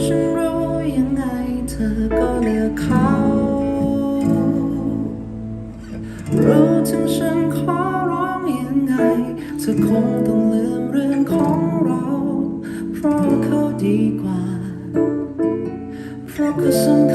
ฉันรู้ยังไงเธอก็เลือกเขา รู้ถึงฉันขอร้องยังไงเธอคงต้องลืมเรื่องของเรา เพราะเขาดีกว่า เพราะเขาสำ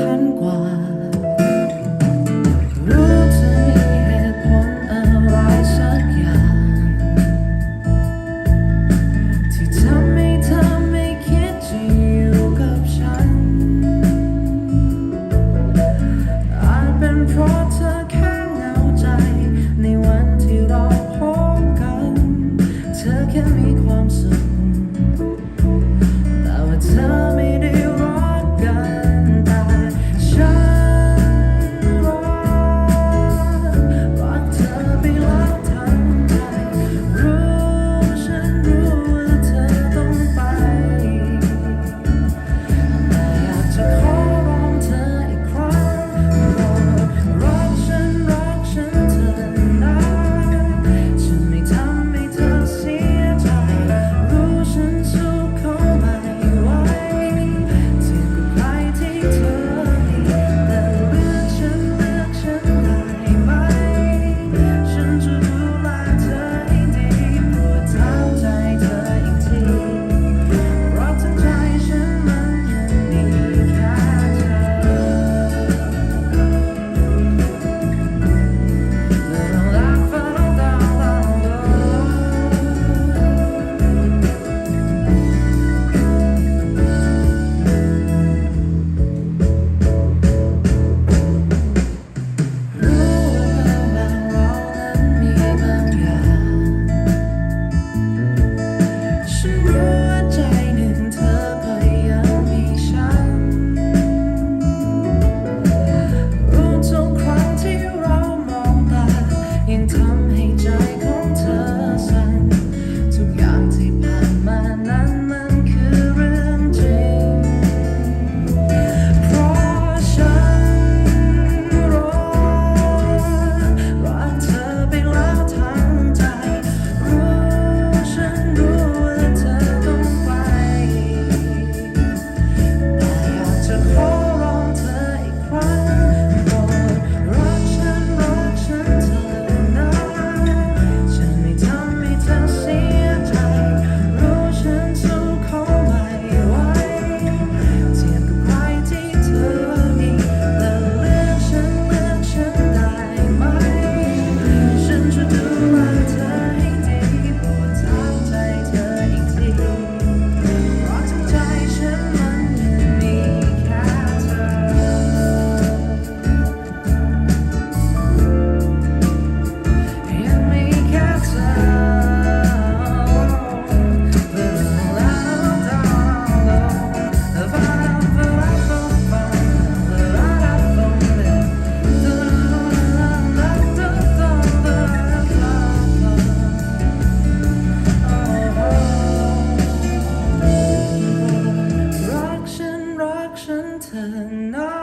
เธอนอ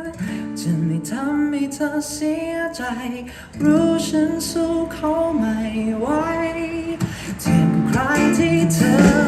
นจะไม่ทำให้เธอเสียใจ รู้ฉันสู้เขาไม่ไหวเทียบใครที่เธอ